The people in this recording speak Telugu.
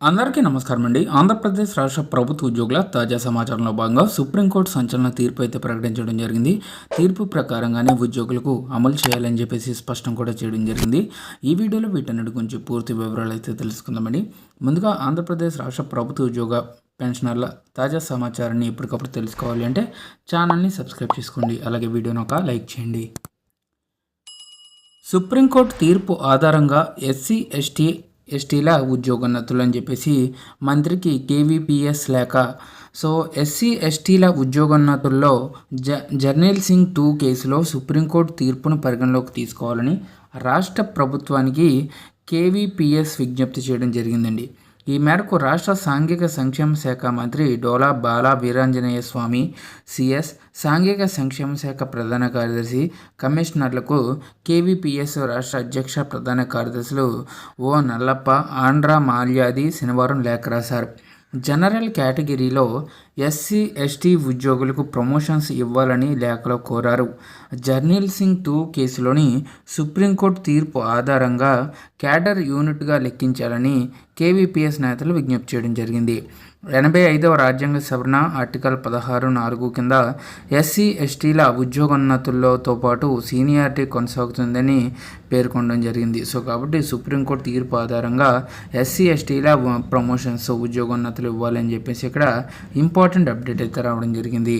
అందరికీ నమస్కారం అండి. ఆంధ్రప్రదేశ్ రాష్ట్ర ప్రభుత్వ ఉద్యోగుల తాజా సమాచారంలో భాగంగా సుప్రీంకోర్టు సంచలన తీర్పు అయితే ప్రకటించడం జరిగింది. తీర్పు ప్రకారంగానే ఉద్యోగులకు అమలు చేయాలని చెప్పేసి స్పష్టం కూడా చేయడం జరిగింది. ఈ వీడియోలో వీటన్నిటి గురించి పూర్తి వివరాలు అయితే తెలుసుకుందామండి. ముందుగా ఆంధ్రప్రదేశ్ రాష్ట్ర ప్రభుత్వ ఉద్యోగ పెన్షనర్ల తాజా సమాచారాన్ని ఎప్పటికప్పుడు తెలుసుకోవాలి అంటే ఛానల్ని సబ్స్క్రైబ్ చేసుకోండి. అలాగే వీడియోని ఒక లైక్ చేయండి. సుప్రీంకోర్టు తీర్పు ఆధారంగా ఎస్సీ ఎస్టీ ఎస్టీల ఉద్యోగోన్నతులు అని చెప్పేసి మంత్రికి కేవీపీఎస్ లేక. సో ఎస్సీ ఎస్టీల ఉద్యోగోన్నతుల్లో జ జర్నల్ సింగ్ టూ కేసులో సుప్రీంకోర్టు తీర్పును పరిగణలోకి తీసుకోవాలని రాష్ట్ర ప్రభుత్వానికి కేవీపీఎస్ విజ్ఞప్తి చేయడం జరిగిందండి. ఈ మేరకు రాష్ట్ర సాంఘిక సంక్షేమ శాఖ మంత్రి డోలా బాలా వీరాంజనేయ స్వామి సిఎస్ సాంఘిక సంక్షేమ శాఖ ప్రధాన కార్యదర్శి కమిషనర్లకు కేవీపీఎస్ రాష్ట్ర అధ్యక్ష ప్రధాన కార్యదర్శులు ఓ నల్లప్ప ఆంధ్ర మాల్యాది శనివారం లేఖ రాశారు. జనరల్ కేటగిరీలో ఎస్సీ ఎస్టీ ఉద్యోగులకు ప్రమోషన్స్ ఇవ్వాలని లేఖలో కోరారు. జర్నీల్ సింగ్ టూ కేసులోని సుప్రీంకోర్టు తీర్పు ఆధారంగా క్యాడర్ యూనిట్గా లెక్కించాలని కేవీపీఎస్ నేతలు విజ్ఞప్తి చేయడం జరిగింది. ఎనభై ఐదవ రాజ్యాంగ సవరణ ఆర్టికల్ పదహారు నాలుగు కింద ఎస్సీ ఎస్టీల ఉద్యోగోన్నతుల్లోతో పాటు సీనియారిటీ కొనసాగుతుందని పేర్కొనడం జరిగింది. సో కాబట్టి సుప్రీంకోర్టు తీర్పు ఆధారంగా ఎస్సీ ఎస్టీల ప్రమోషన్స్ ఉద్యోగోన్నతులు ఇవ్వాలని చెప్పేసి ఇక్కడ ఇంపార్టెంట్ ఇంపార్టెంట్ అప్డేట్ అయితే రావడం జరిగింది.